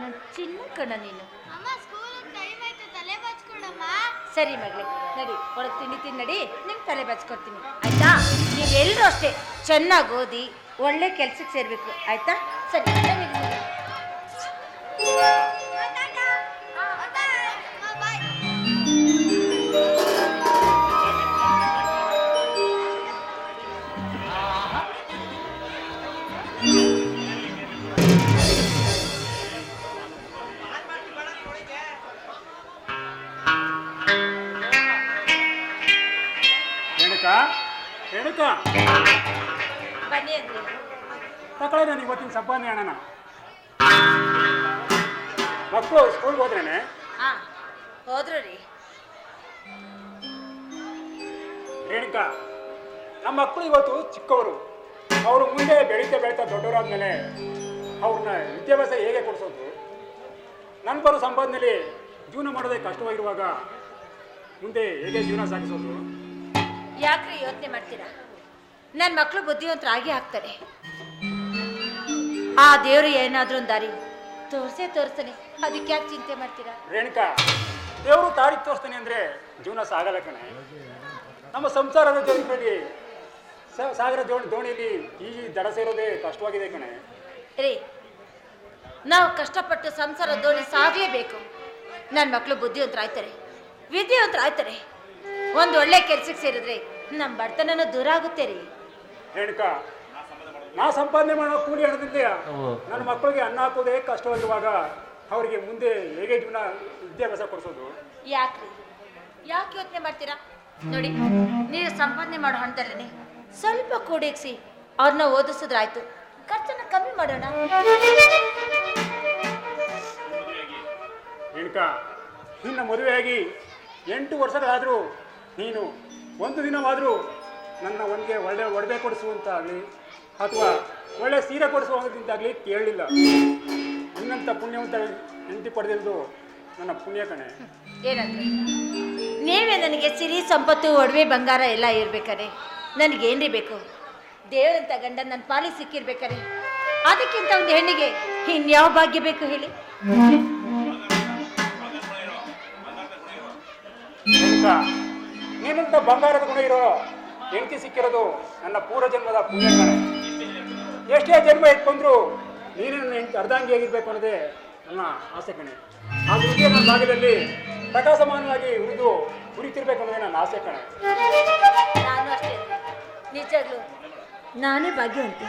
ನನ್ನ ಚಿನ್ನ ಕಣ ನೀನು. ಅಮ್ಮ ಟೈಮ್ ಆಯ್ತು ತಲೆ ಸರಿ ಮಗಳೇ ನಡಿ ಒಳಗೆ ತಿಂಡಿ ತಿನ್ನಡಿ ನಿಮ್ಗೆ ತಲೆ ಬಚ್ಕೊಡ್ತೀನಿ. ಆಯ್ತಾ? ನೀವೆಲ್ಲರೂ ಅಷ್ಟೇ ಚೆನ್ನಾಗಿ ಓದಿ ಒಳ್ಳೆ ಕೆಲಸಕ್ಕೆ ಸೇರಬೇಕು. ಆಯ್ತಾ? ಸರಿ ರೇಣುಕಾ ಬನ್ನಿ ಅಂದ್ರೆ. ತಗೊಳ್ಳಿ ನಾನು ಇವತ್ತಿನ ಸಂಪಾದನೆ ಅಣ್ಣ ಮಕ್ಕಳು ಸ್ಕೂಲ್ಗೆ ಹೋದ್ರೇನೆ? ಹಾಂ ಹೋದ್ರು ರೀ. ರೇಣುಕಾ ನಮ್ಮ ಮಕ್ಕಳು ಇವತ್ತು ಚಿಕ್ಕವರು. ಅವರು ಮುಂದೆ ಬೆಳೀತಾ ಬೆಳೀತಾ ದೊಡ್ಡವರಾದ್ಮೇಲೆ ಅವ್ರನ್ನ ವಿದ್ಯಾಭ್ಯಾಸ ಹೇಗೆ ಕೊಡಿಸೋದು? ನನ್ನ ಬರೋ ಸಂಪಾದನೆಯಲ್ಲಿ ಜೀವನ ಮಾಡೋದೇ ಕಷ್ಟವಾಗಿರುವಾಗ ಮುಂದೆ ಹೇಗೆ ಜೀವನ ಸಾಗಿಸೋದು? ಯಾಕ್ರಿ ಯೋಚನೆ ಮಾಡ್ತೀರಾ? ನನ್ನ ಮಕ್ಕಳು ಬುದ್ಧಿವಂತರಾಗಿ ಹಾಕ್ತಾರೆ ಆ ದೇವರು ಏನಾದ್ರೂ ಒಂದು ದಾರಿ ತೋರ್ಸೇ ತೋರಿಸ್ತಾನೆ. ಅದಕ್ಕೆ ಯಾಕೆ ಚಿಂತೆ ಮಾಡ್ತೀರಾ? ರೇಣುಕಾ ದೇವರು ದಾರಿ ತೋರಿಸ್ತಾನೆ ಅಂದ್ರೆ ಜೀವನ ಸಾಗಲ್ಲ ಕಣೆ. ನಮ್ಮ ಸಂಸಾರದ ಜೀವನದಲ್ಲಿ ಸಾಗರ ದೋಣಿ ದೋಣಿಯಲ್ಲಿ ಈ ದಡ ಸೇರೋದೇ ಕಷ್ಟವಾಗಿದೆ ಕಣೆ. ರೀ ನಾವು ಕಷ್ಟಪಟ್ಟು ಸಂಸಾರ ದೋಣಿ ಸಾಗಲೇಬೇಕು. ನನ್ನ ಮಕ್ಕಳು ಬುದ್ಧಿವಂತರಾಯ್ತಾರೆ. ವಿದ್ಯಾವಂತರಾಯ್ತಾರೆ. ಒಂದು ಒಳ್ಳೆ ಕೆಲ್ಸಕ್ಕೆ ಸೇರಿದ್ರೆ ನಮ್ಮ ಬರ್ತನನ ದೂರ ಆಗುತ್ತೆ ರೀ. ಹೆಣ್ಕ ನಾ ಸಂಪಾದನೆ ಮಾಡೋ ಕೂಲಿ ಹಣದಿಂದ ನನ್ನ ಮಕ್ಕಳಿಗೆ ಅನ್ನ ಹಾಕೋದೇ ಕಷ್ಟವಾಗಿರುವಾಗ ಅವರಿಗೆ ಮುಂದೆ ಹೇಗೆ ಜೀವನ ವಿದ್ಯಾಭ್ಯಾಸ ಕೊಡಿಸೋದು? ಯಾಕ್ರಿ? ಯಾಕೆ ಯೋಚನೆ ಮಾಡ್ತೀರಾ? ನೋಡಿ ನೀವು ಸಂಪಾದನೆ ಮಾಡೋ ಹಣದಲ್ಲೇ ಸ್ವಲ್ಪ ಕೂಡಿಸಿ ಅವ್ರನ್ನ ಓದಿಸಿದ್ರಾಯ್ತು ಖರ್ಚನ್ನ ಕಮ್ಮಿ ಮಾಡೋಣ. ಹೆಣ್ಕ ನಿನ್ನ ಮದುವೆಯಾಗಿ ಎಂಟು ವರ್ಷಗಳಾದರೂ ನೀನು ಒಂದು ದಿನವಾದರೂ ನನ್ನ ಒಂದಿಗೆ ಒಳ್ಳೆ ಒಡವೆ ಕೊಡಿಸುವಂತಾಗಲಿ ಅಥವಾ ಒಳ್ಳೆ ಸೀರೆ ಕೊಡಿಸುವಂತಾಗಲಿ ಕೇಳಲಿಲ್ಲ ನಿನ್ನಂಥ ಪುಣ್ಯವಂತ ಹೆಂಡತಿ ಪಡೆದಿದ್ದು ನನ್ನ ಪುಣ್ಯ ಕಣೆ. ನೀವೇ ನನಗೆ ಸಿರಿ, ಸಂಪತ್ತು, ಒಡವೆ, ಬಂಗಾರ ಎಲ್ಲ ಇರ್ಬೇಕಾರೆ ನನಗೇನ್ರಿ ಬೇಕು? ದೇವರಂತ ಗಂಡ ನನ್ನ ಪಾಲಿ ಸಿಕ್ಕಿರ್ಬೇಕಾರೆ ಅದಕ್ಕಿಂತ ಒಂದು ಹೆಣ್ಣಿಗೆ ಇನ್ಯಾವ ಭಾಗ್ಯ ಬೇಕು ಹೇಳಿ? ಬಂಗಾರದ ಗುಣ ಇರೋ ಹೆಂಡತಿ ಸಿಕ್ಕಿರೋದು ನನ್ನ ಪೂರ್ವ ಜನ್ಮದ ಪುಣ್ಯ ಕಣೆ ಎಷ್ಟೇ ಜನ್ಮ ಇಟ್ಕೊಂಡ್ರು ನೀನು ನನ್ನ ಹೆಂಡತಿ ಅರ್ಧಾಂಗಿಯಾಗಿರ್ಬೇಕು ಅನ್ನೋದೇ ನನ್ನ ಆಸೆ ಕಣೆ. ಆ ಹೃದಯ ನನ್ನ ಭಾಗದಲ್ಲಿ ಪ್ರಕಾಶಮಾನವಾಗಿ ಉರಿದು ಉರಿತಿರ್ಬೇಕು ಅನ್ನೋದೇ ನನ್ನ ಆಸೆ ಕಣೆ. ನಾನು ಅಷ್ಟೇ. ನಿಜಾಗ್ಲು ನಾನೇ ಭಾಗ್ಯವಂತೆ.